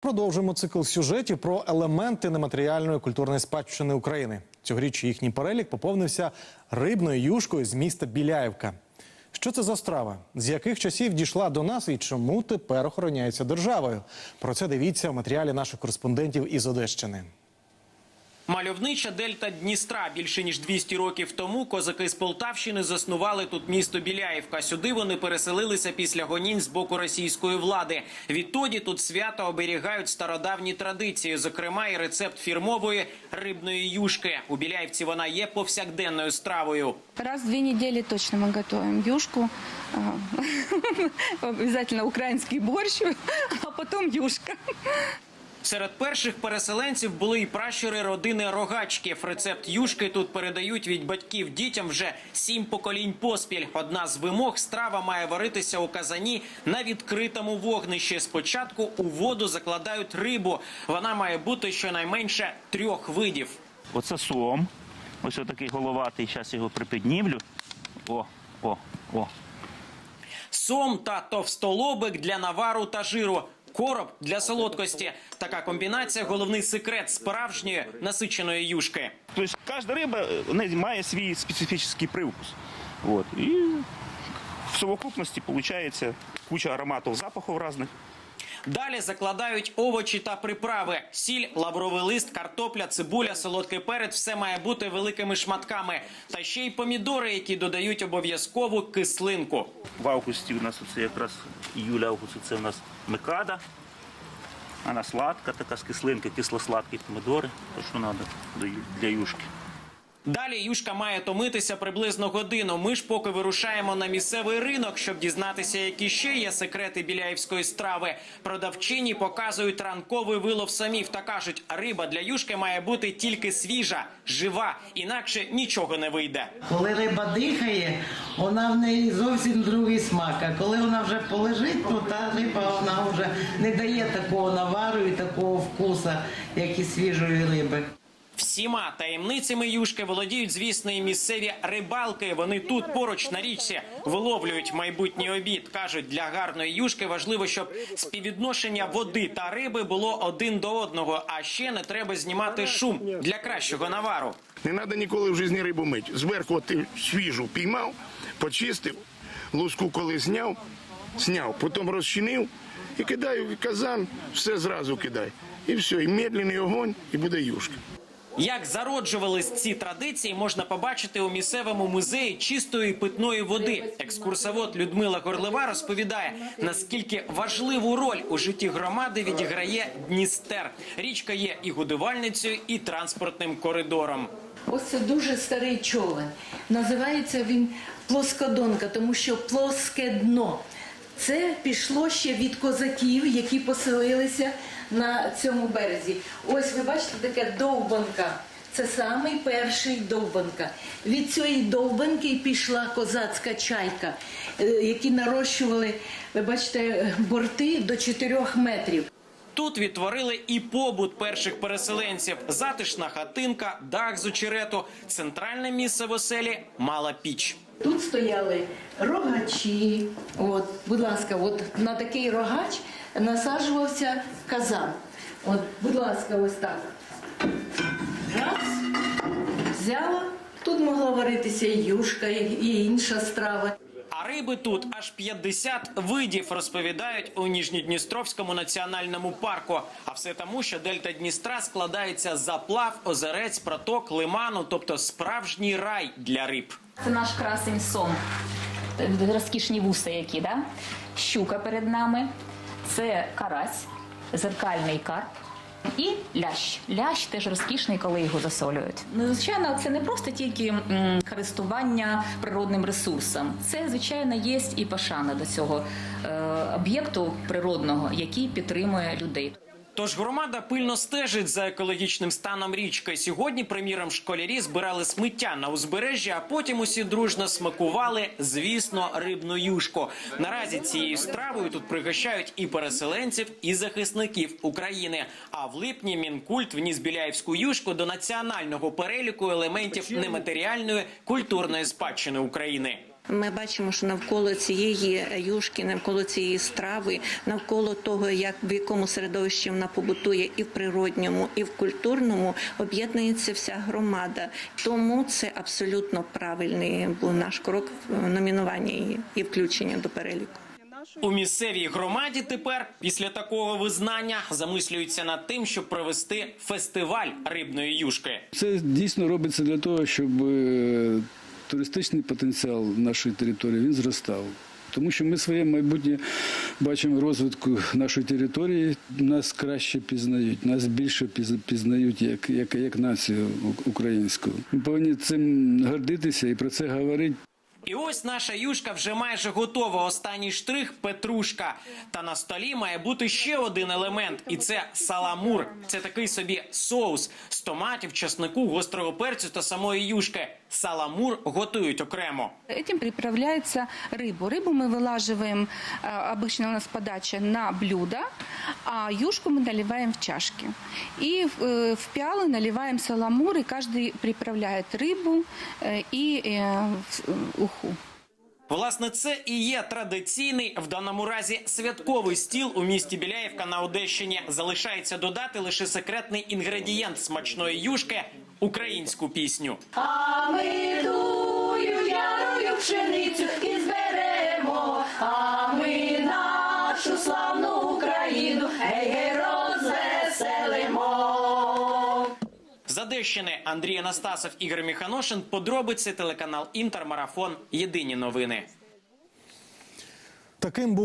Продовжуємо цикл сюжетів про елементи нематеріальної культурної спадщини України. Цьогоріч їхній перелік поповнився рибною юшкою з міста Біляєвка. Що це за страва? З яких часів дійшла до нас і чому тепер охороняється державою? Про це дивіться в матеріалі наших кореспондентів із Одещини. Мальовнича дельта Дністра. Більше ніж 200 років тому козаки з Полтавщини заснували тут місто Біляївка. Сюди вони переселилися після гонінь з боку російської влади. Відтоді тут свято оберігають стародавні традиції, зокрема і рецепт фірмової рибної юшки. У Біляївці вона є повсякденною стравою. Раз в две недели точно мы готовим юшку. А, Обязательно украинский борщ, а потом юшка. Серед перших переселенців були і пращури родини Рогачків. Рецепт юшки тут передають від батьків дітям вже сім поколінь поспіль. Одна з вимог страва має варитися у казані на відкритому вогнищі. Спочатку у воду закладають рибу. Вона має бути щонайменше трьох видів. Оце сом. Ось отакий головатий, зараз його припіднімлю. О, о, о. Сом та товстолобик для навару та жиру. Короб для солодкості. Така комбінація головний секрет справжньої насиченої юшки. Тобто кожна риба має свій специфічний привкус. І в совокупності виходить куча ароматів, запахів різних. Далі закладають овочі та приправи: сіль, лавровий лист, картопля, цибуля, солодкий перець. Все має бути великими шматками. Та ще й помідори, які додають обов'язкову кислинку. В августі у нас оце якраз іюль-август це у нас микада. Вона сладка, така з кислинки, кисло-сладкі помідори. То, що треба для юшки. Далі юшка має томитися приблизно годину. Ми ж поки вирушаємо на місцевий ринок, щоб дізнатися, які ще є секрети біляївської страви. Продавчині показують ранковий вилов самів та кажуть, риба для юшки має бути тільки свіжа, жива, інакше нічого не вийде. Коли риба дихає, вона в неї зовсім другий смак. А коли вона вже полежить, то та риба вона вже не дає такого навару і такого вкуса, як і свіжої риби. Всіма таємницями юшки володіють, звісно, і місцеві рибалки. Вони тут поруч на річці виловлюють майбутній обід. кажуть, для гарної юшки важливо, щоб співвідношення води та риби було один до одного. А ще не треба знімати шум для кращого навару. Не треба ніколи в житті рибу мити. Зверху ти свіжу піймав, почистив, луску коли зняв, зняв, потім розчинив і кидай в казан, все зразу кидай. І все, і медленний огонь, і буде юшка. Як зароджувались ці традиції, можна побачити у місцевому музеї чистої питної води. Екскурсовод Людмила Горлева розповідає, наскільки важливу роль у житті громади відіграє Дністер. Річка є і годувальницею, і транспортним коридором. Ось це дуже старий човен. Називається він плоскодонка, тому що плоске дно. Це пішло ще від козаків, які поселилися на цьому березі. Ось ви бачите таке довбанка. Це самий перший довбанка. Від цієї довбанки пішла козацька чайка, е, які нарощували, ви бачите, борти до 4 метрів. Тут відтворили і побут перших переселенців: затишна хатинка, дах з очерету, центральне місце в оселі мала піч. Тут стояли рогачі. От, будь ласка, от на такий рогач насаджувався казан. От, будь ласка, ось так. Раз, взяла. Тут могла варитися і юшка, і інша страва. А риби тут аж 50 видів розповідають у Ніжньодністровському національному парку. А все тому, що дельта Дністра складається з заплав, озерець, проток, лиману, тобто справжній рай для риб. Це наш красень сом. Розкішні вуса які, да? Щука перед нами. Це карась, зеркальний карп. І лящ. Лящ теж розкішний, коли його засолюють. Ну, звичайно, це не просто тільки м, користування природним ресурсом. Це, звичайно, є і пошана до цього е, об'єкту природного, який підтримує людей. Тож громада пильно стежить за екологічним станом річки. Сьогодні, приміром, школярі збирали сміття на узбережжі, а потім усі дружно смакували, звісно, рибну юшку. Наразі цією стравою тут пригощають і переселенців, і захисників України. А в липні мінкульт вніс біляївську юшку до національного переліку елементів нематеріальної культурної спадщини України. Ми бачимо, що навколо цієї юшки, навколо цієї страви, навколо того, як в якому середовищі вона побутує і в природньому, і в культурному, об'єднується вся громада. Тому це абсолютно правильний був наш крок в номінуванні її і включення до переліку. У місцевій громаді тепер після такого визнання замислюються над тим, щоб провести фестиваль рибної юшки. Це дійсно робиться для того, щоб е, туристичний потенціал нашої території він зростав. Тому що ми своє майбутнє бачимо розвитку нашої території, нас краще пізнають, нас більше піз- пізнають як, як, як націю українську. Ми повинні цим гордитися і про це говорити. І ось наша юшка вже майже готова. Останній штрих петрушка. Та на столі має бути ще один елемент, і це саламур. Це такий собі соус з томатів, чеснику, гострого перцю та самої юшки. Саламур готують окремо. Этим приправляется рыбу. Рыбу мы вылаживаем, э, обычно у нас подача на блюдо, а юшку мы наливаем в чашки. И э, в пиалы наливаем саламур, и каждый приправляет рыбу э, и э, в- э, уху. Власне, це і є традиційний в даному разі святковий стіл у місті Біляєвка на Одещині. Залишається додати лише секретний інгредієнт смачної юшки українську пісню. А ми тую ярою пшеницю і зберемо, а ми нашу славну Україну, гей, гей, розвеселимо. З Одещини Андрій Анастасов, Ігор Міханошин. Подробиці телеканал Інтермарафон. Єдині новини. Таким був